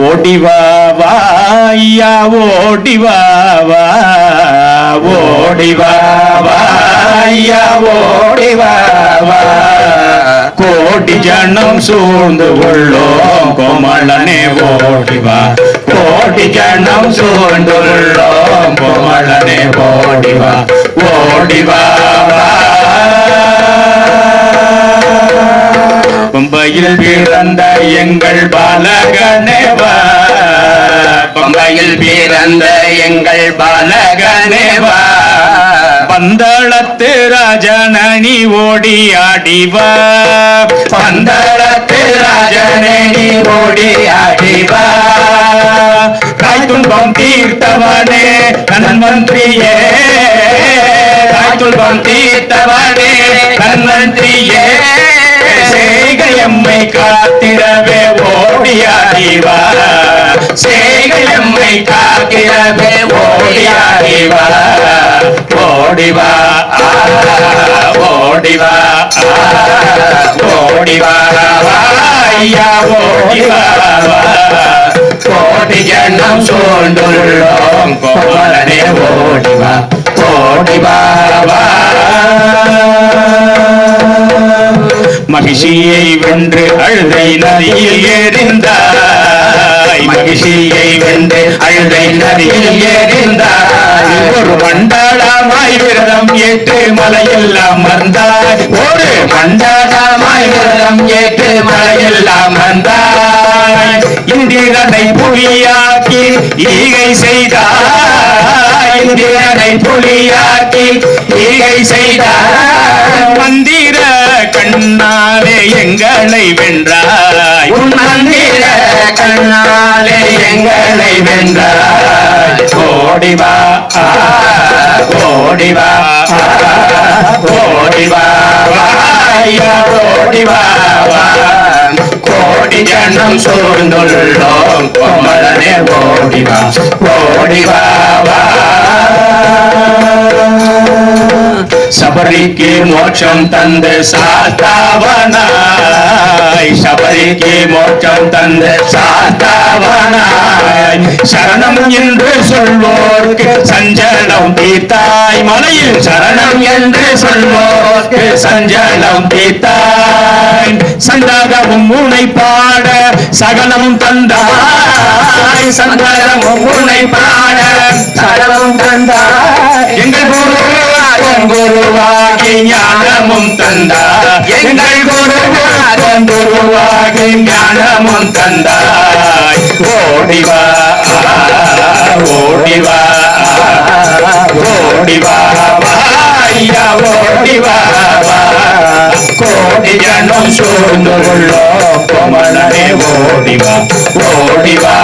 ஓடி வா ஐயா ஓடி வாவா ஓடி வா ஐயா ஓடி வாவா கோடி ஜனம் சூழ்ந்து உள்ளோம் கோமளனே ஓடி வா. கோடி ஜனம் சூழ்ந்து உள்ளோம் கோமளனே ஓடி வா. ஓடி வா. பம்பையில் பிறந்த எங்கள் பாலகனேவா பம்பையில் பிறந்த எங்கள் பாலகனேவா பந்தளத்து ராஜனி ஓடி ஆடிவா பந்தளத்து ராஜனே ஓடி ஆடிவா தாய் துன்பம் தீர்த்தவனே தாய் துன்பம் தீர்த்தவனே தன்மந்திரியே சேகையம்மை காத்திரவே ஓடியாடிவா. சேகையம்மை காத்திரவே ஓடியாடிவா. ஓடிவா ஓடிவா ஆ, ஓடிவா ஐயா ஓடிவா கோடி ஜனம் சோண்டுள்ளோம் கோமலனே ஓடிவா. கோடி வா மகிழ்ச்சியை வென்று அழுதை நதியில் எறிந்தாய் மகிழ்ச்சியை வென்று அழுதை நதியில் எறிந்தாய் ஒரு மண்டலமாய் விரதம் ஏற்று மலையில் அமர்ந்தாய் ஒரு மண்டலமாய் விரதம் ஏற்று மலையில் அமர்ந்தாய் இந்திரனை புலியாக்கி ஈகை செய்தார் இந்திரனை புலியாக்கி ஈகை செய்தாய் மந்திர கண்ணாலே எங்களை வென்றாய். மந்திர கண்ணாலே எங்களை வென்றாய். ஓடிவா ஓடிவா ஓடிவா ஓடிவா. கோடி ஜனம் சூழ்ந்துள்ளோம் கோமலனே ஓடிவா ஓடிவா வா சபரிக்கு மோட்சம் தந்து சாத்தாவனாய். சபரிக்கு மோட்சம் தந்த சாத்தாவனாய். சரணம் என்று சொல்வோர்க்கு சஞ்சலம் தீத்தாய் மலையில் சரணம் என்று சொல்வோர்க்கு சஞ்சலம் தீத்தாய் சந்தகமும் உனை பாட சகலம் தந்தாய். சந்தகமும் உனை பாட சகலம் ஞானமும் தந்தாய் எங்கள் குருவாகும் குருவாகி ஞானமும் தந்தாய் ஓடிவா ஓடிவா ஓடிவா ஐயா ஓடிவா கோடி ஜனம் சூழ்ந்துள்ளோ கோமலனே ஓடிவா ஓடிவா